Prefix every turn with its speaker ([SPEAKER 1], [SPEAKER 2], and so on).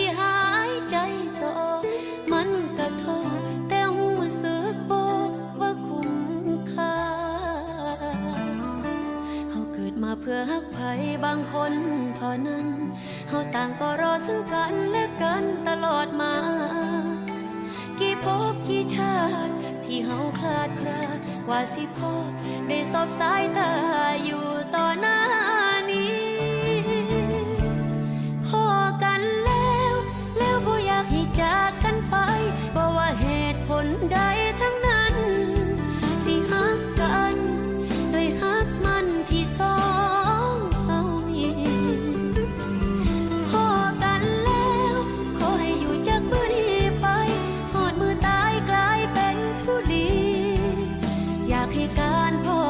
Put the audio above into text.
[SPEAKER 1] ิ มาเพื่อฮักไผบางคนเท่านั้นเฮาต่างก็รอซึ่งกันและกันตลอดมา กี่พบกี่ชาติ ที่เฮาคลาดคลาว่าสิพอได้สอบสายตาอยู่ การพอ